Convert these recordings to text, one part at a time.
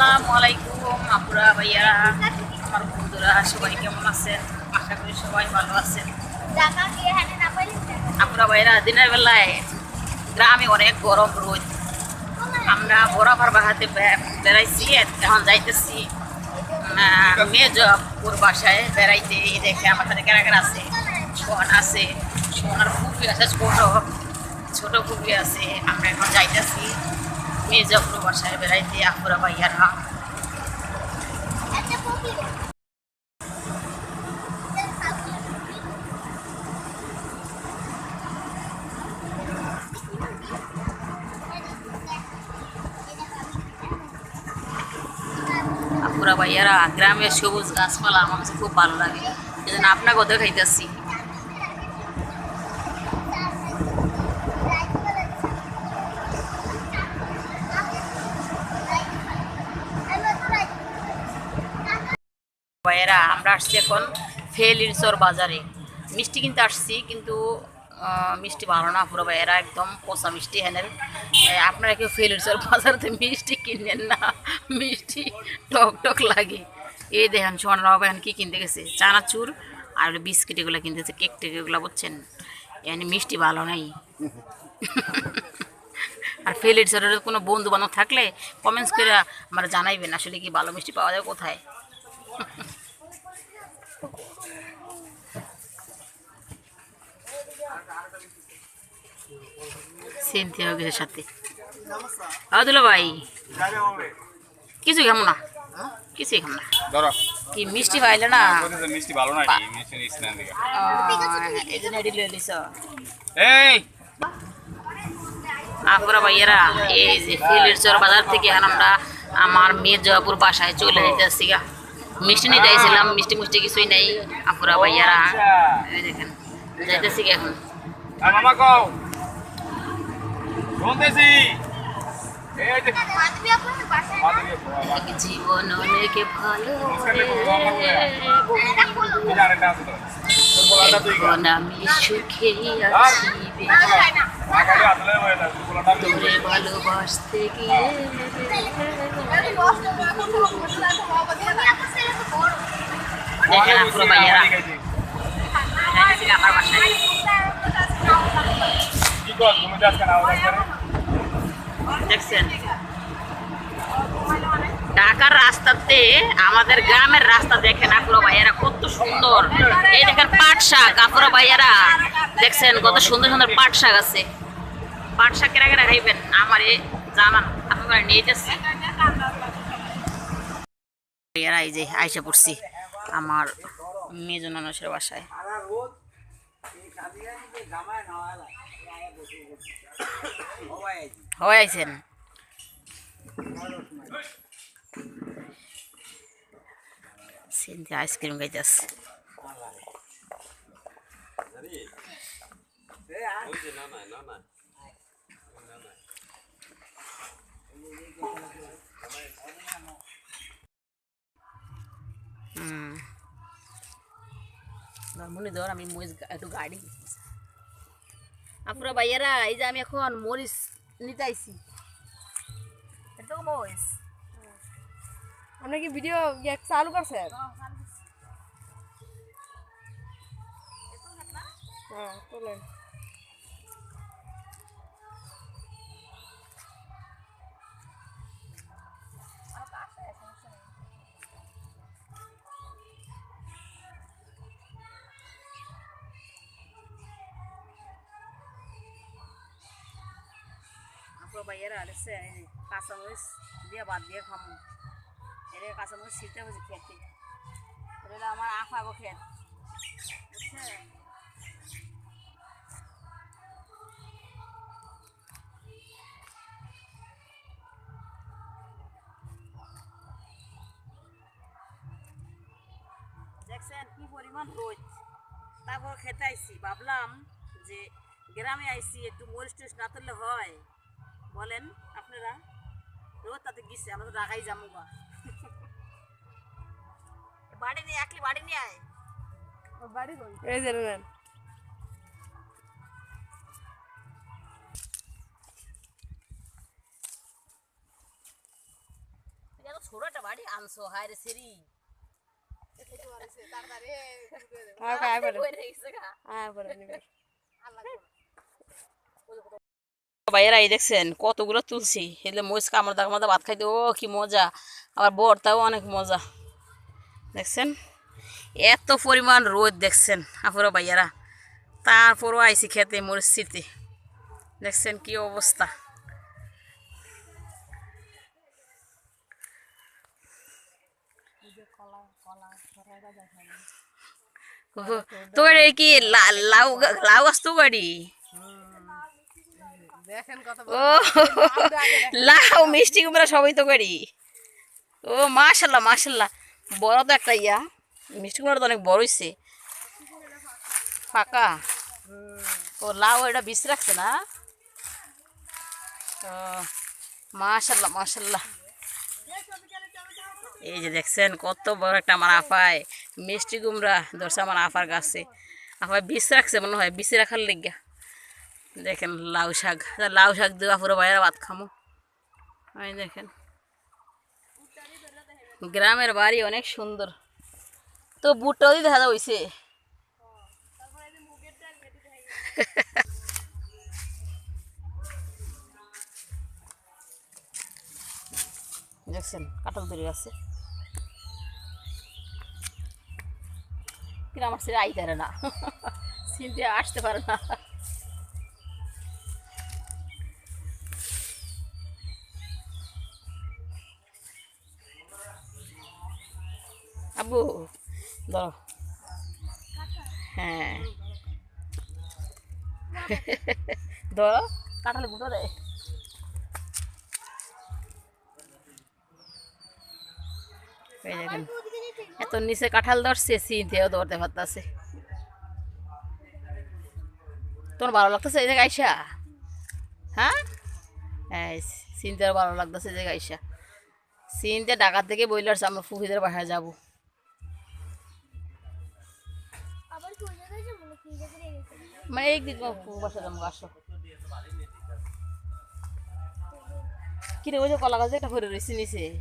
আসসালামু আলাইকুম, আপুরা, ভাইয়ারা, আমার বন্ধুরা, সবাই কেমন আছেন? আশা করি সবাই ভালো আছেন। আপুরা, ভাইয়ারা, দিনের বেলায় গ্রামে অনেক গরম রোদ। আমরা বরাবর বাহাতে বেড়াইছি, এখন যাইতেছি মেজপুর বাসায় বেড়াইতে। দেখে আমার সাথে কেনাকাটা আছে? সোহান আছে। সোহানার ফুফি আছে, ছোট। ছোট ফুফি আছে। আমরা এখন যাইতেছি। বাসায় বেড়াইতে আপুরা ভাইয়ারা আপুরা ভাইয়ারা, গ্রামের সবুজ গাছপালা, আমার কাছে খুব ভালো লাগে। এই জন্য আপনাকেও দেখাইতেছি। ভাইয়েরা, আমরা আসছি এখন ফেলিরচর বাজারে। মিষ্টি কিনতে আসছি, কিন্তু মিষ্টি ভালো না, পুরো ভাইয়েরা একদম পচা মিষ্টি হেনের আপনারা কেউ ফেলিরচর বাজারতে মিষ্টি কিনেন না, মিষ্টি টক টক লাগে। এই দেখেন, সোনার এখন কী কিনতে গেছে? চানাচুর আর বিস্কিট এগুলো কিনতেছে, কেক টেক এগুলো, বুঝছেন? এখানে মিষ্টি ভালো নাই। আর ফেলিরচরের কোনো বন্ধু বান্ধব থাকলে কমেন্টস করে আমার জানাইবেন আসলে কি ভালো মিষ্টি পাওয়া যায় কোথায়। সিনথিয়া গেছে সাথে। আদুল ভাই কিছু খাম না। কিছুই খাম না। ধরো। কি মিষ্টি পাইলে না? বলতেছে মিষ্টি ভালো না কি মিষ্টি নিস না দিকে আহ, এই জন্য এটি এই! আপুরা ভাইয়েরা এই যে ফিলির চর বাজার থেকে এখন আমরা আমার মেয়ের জয়পুর বাসায় চলে যেতেছি গা। মিষ্টি নিতে আইছিলাম মিষ্টি মিষ্টি কিছুই নেই আপুরা ভাইয়ারা। এই দেখেন যাইতেছি এখন মামা কও? শুনতেছি। জীবন অনেক ভালো এখন আমি সুখে আছি তোরে ভালোবাসতে গিয়ে কর করে ঢাকার রাস্তাতে, আমাদের গ্রামের রাস্তা দেখেন আপুরা ভাইয়ারা, কত সুন্দর। এই দেখেন পাট শাক আপুরা ভাইয়ারা। দেখছেন কত সুন্দর সুন্দর পাট শাক আছে। পাট শাক কেনা কেনা খাইবেন, আমার জানান, আপনারা নিয়ে যাচ্ছি। ভাইয়ারা এই যে আইসা পড়ছি আমার মেয়ে মানুষের বাসায়। হয় আইছেন? আইসক্রিম খাইতেছে। হুম মনে ধর আমি মরিচ একটু গাড়ি আপনারা ভাইয়ারা এই যে আমি এখন মরিচ নিতে আইছি এটা তো মরিচ? আপনি কি ভিডিও ইয়ে চালু করছেন? হ্যাঁ কাঁচামরিচ দিয়ে বাদ দিয়ে ছিটতে খেতে। এটা আমার খেত। বুঝছে দেখছেন কি পরিমাণ রোদ তারপর খেতে আইছি ভাবলাম যে গ্রামে আইছি একটু মরিচ টরিচ না তুললে হয়। বলেন আপনারা? রোদ তাতে গিয়েছে আমরা তো ঢাকাই যাব বা বাড়ি নিয়ে একলি বাড়ি নিয়ে আয়। বাড়ি কই? এই যে ছোট একটা বাড়ি আনছো হায় রে সেরি। আয়? আয় নিবে। ভাইয়েরা, এই দেখছেন কতগুলো তুলছি। এলে মরিচ কামড় দাগ মধ্যে ভাত খাইতে, ও কি মজা। আবার বরটাও অনেক মজা। দেখছেন? এত পরিমাণ রোদ দেখছেন, আপুরা ভাইয়ারা। তারপরও আইসি খেতে, মরিচ দেখছেন কি অবস্থা। এই কি লাউ লাউ গাছ তো বাড়ি? ও লাউ মিষ্টি কুমড়া সবই তো করি। ও মাশাল্লাহ মাশাল্লাহ বড় তো একটা ইয়া। মিষ্টি কুমড়া তো অনেক বড় হয়েছে ফাঁকা। ও লাউ এটা বিষ রাখছে না? ও মাশাল্লাহ মাশাল্লাহ এই যে দেখছেন কত বড় একটা আমার আফায় মিষ্টি কুমড়া ধরছে আমার আফার গাছে আফায় বিষ রাখছে মনে হয় বিষ রাখার লেগা দেখেন লাউ শাক। লাউ শাক দেওয়া পুরো বাইরে ভাত খামো। আমি দেখেন। গ্রামের বাড়ি অনেক সুন্দর। তো বুটটাও দিয়ে দেখা হয়েছে দেখছেন কাটল ধরে আছে আমার ছেলে আইতে পারে না। চিনতে আসতে পারে না। কাটালে বুটো দেয় এত নিচে কাঁঠাল ধরছে সিনতেও ধরতে পারতাছে। তোমার ভালো লাগতেছে এই জায়গায় আইসা? হ্যাঁ? সিনতেও ভালো লাগতেছে এই জায়গায় আইসা। সিনতে ঢাকা থেকে বইলে আসছে আমরা ফুফিদের বাসায় যাব। মানে এই দিক বাসা যাব আসো। কিরে ওই যে কলা গাছ একটা ভরে রয়েছে নিচে।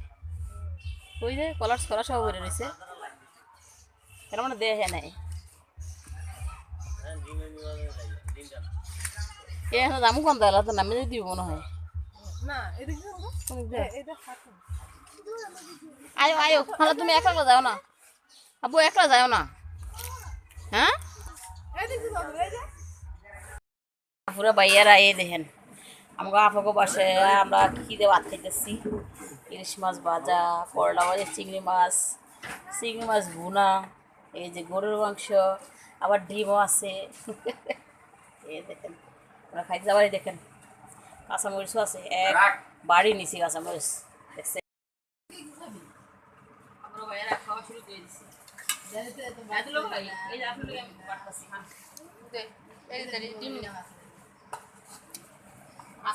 ওই যে কলার ছড়া সব ভরে রয়েছে। এটা মানে দেহে নাই। এ এখন দামু কম দেওয়া তো নামে দিব মনে হয়। কোন? এ- আয়ো আয়ো তাহলে তুমি একলা যাও না। আব্বু একলা যাও না। হ্যাঁ। পুরো বাইয়ারা এই দেখেন। আমাকে আপনাকে বাসে আমরা কি দিয়ে ভাত খাইতেছি। ইলিশ মাছ ভাজা করলা ভাজা চিংড়ি মাছ চিংড়ি মাছ ভুনা এই যে গরুর মাংস আবার ডিমও আছে। এই দেখেন আমরা খাইতে যাবারই দেখেন। কাঁচামরিচও আছে এক বাড়ি নিছি কাঁচামরিচ দেখছে আমরা খাওয়া শুরু করে দিছি। ভাইগুলো ভাই, এই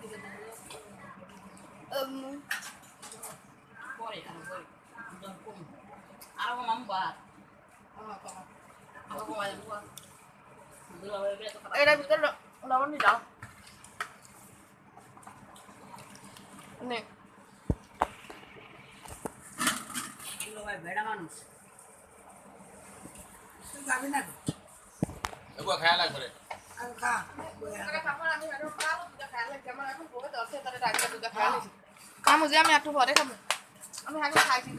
এই যে ডিম নিয়ে আসো। আসামিসটা আগে লেগলি একলি এক লিটার। তাহলে একটু আমার যারা তো। এ ভাত কমাতে যাবে। জলে কত গায় না খালি খান তো কাঁচা মরিচ আনছি পরে খান পরে দুজন কম আর মাম বা আমার কমা। আমার কমাই দেবো দুলা ভাই বেটা তো এটার ভিতরে ল- লবণ দিয়ে দাও নে দুলা ভাই বেড়া মানুষ খামো যে আমি একটু পরে খাব আমি আগে খাইছি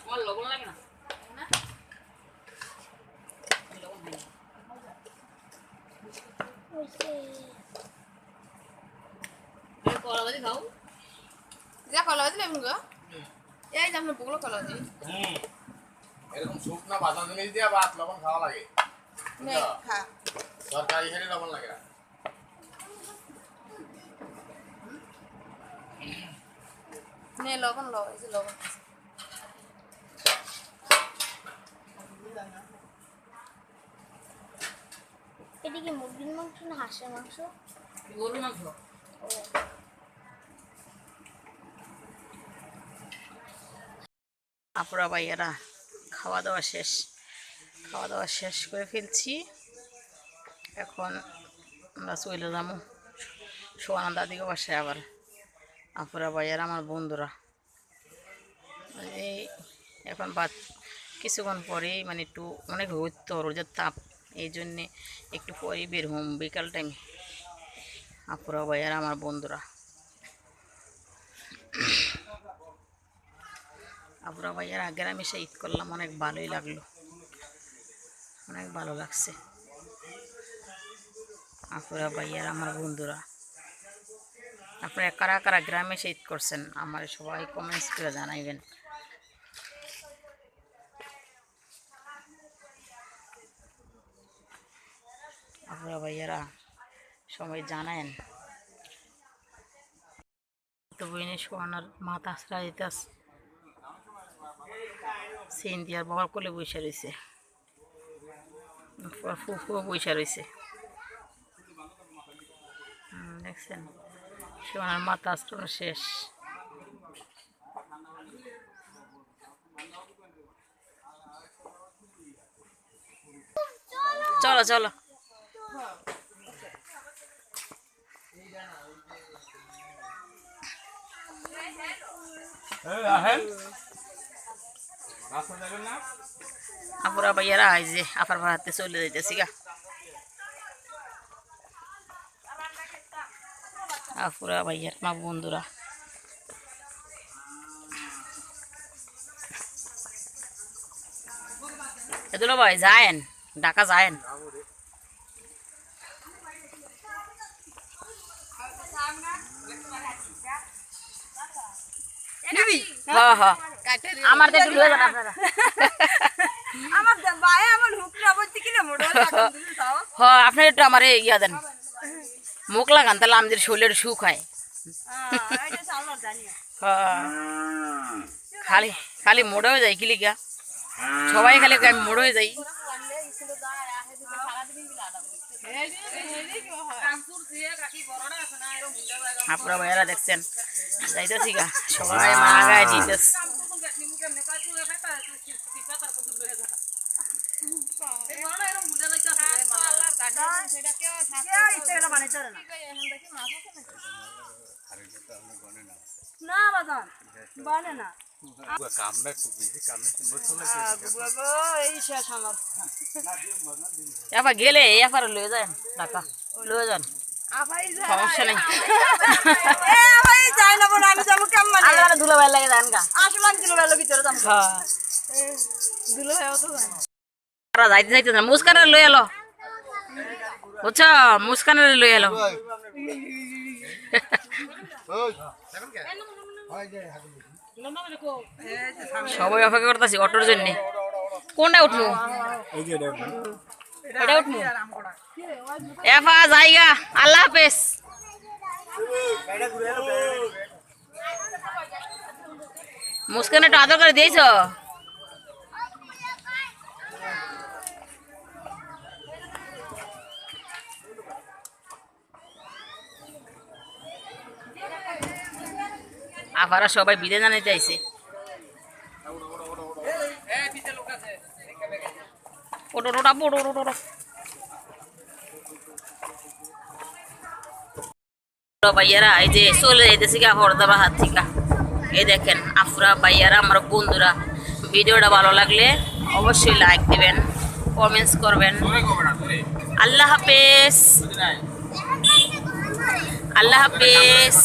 আমার লবণ লাগে না যা কলা দিলে এমন গো এই যে আপনার বগুলো কলা দিই হুম এরকম শুকনা বাঁধা জিনিস দিয়ে ভাত লবণ খাওয়া লাগে নে খা তরকারি খেলে লবণ লাগে না নে লবণ লব এই যে লবণ এটা কি মুরগির মাংস না হাঁসের মাংস? গরু মাংস আপুরা ভাইয়ারা খাওয়া দাওয়া শেষ। খাওয়া দাওয়া শেষ করে ফেলছি। এখন আমরা চলে যাব সোয়ানা দাদিকে বাসায় আবার। আপুরা ভাইয়ারা, আমার বন্ধুরা। এই এখন বাদ, কিছুক্ষণ পরেই মানে একটু অনেক রোদ, রোদের তাপ, এই জন্যে একটু পরেই বের হম বিকাল টাইমে আপুরা ভাইয়ারা, আমার বন্ধুরা। আপুরা ভাইয়ার আগের আমি সে ঈদ করলাম, অনেক ভালোই লাগল। অনেক ভালো লাগছে। আপুরা ভাইয়ার আমার বন্ধুরা। আপনারা কারা কারা গ্রামে সে ঈদ করছেন, আমার সবাই কমেন্টস করে জানাইবেন। আপুরা ভাইয়ারা সবাই জানায়েন তো বইনে শোয়ানোর মাথা আশ্রয় দিতে সেন দিয়ার বাবার কোলে বসে রয়েছে ফুফুও বসে রয়েছে দেখছেন? শোয়ানোর মাথা আশ্রয় শেষ। চলো চলো। যাবেন না আপুরা ভাইয়ারা যে আপার ভাড়াতে চলে যাইতেছি গা আপুরা ভাইয়ার মা বন্ধুরা এদুলো ভাই যায়েন ঢাকা যায়েন নিবি হ্যাঁ। হ্যাঁ কাটে আমার একটু লয়ে যান আপনারা। আমার বায়ে আমার বলতে কি না মোড় হ্যাঁ আপনি একটু আমার ইয়া দেন। মুখ লাগান তাহলে আমাদের শরীরের সুখ হয়। হ্যাঁ খালি খালি মোড়ে হয়ে যায় কি লিগা সবাই খালি মোড়ে হয়ে যাই। আপনারা ভাইয়ারা দেখছেন। যাইতেছি গা সবাই মা গায়ে দিতেছ। না বাজান। বানে না। এই শেষ আমার। এবার গেলে এবার লয়ে যান টাকা লয়ে যান সমস্যা নেই মানে লাগে গা আসলাম ভিতরে হ্যাঁ হয়ে যাইতে যাইতে না মুস্কানের লই এলো বুঝছ মুস্কানের লই এলো সবাই অপেক্ষা করতেছি অটোর জন্য কোনটা উঠবো? এটা উঠবো? এফা জায়গা। আল্লাহ হাফেজ। মুস্কান একটু আদর করে দিয়েছ? আবার সবাই বিদে জানাতে চাইছে। হাত এই দেখেন আমার বন্ধুরা। ভিডিওটা ভালো লাগলে অবশ্যই লাইক দিবেন কমেন্টস করবেন। আল্লাহ হাফেজ। আল্লাহ হাফেজ।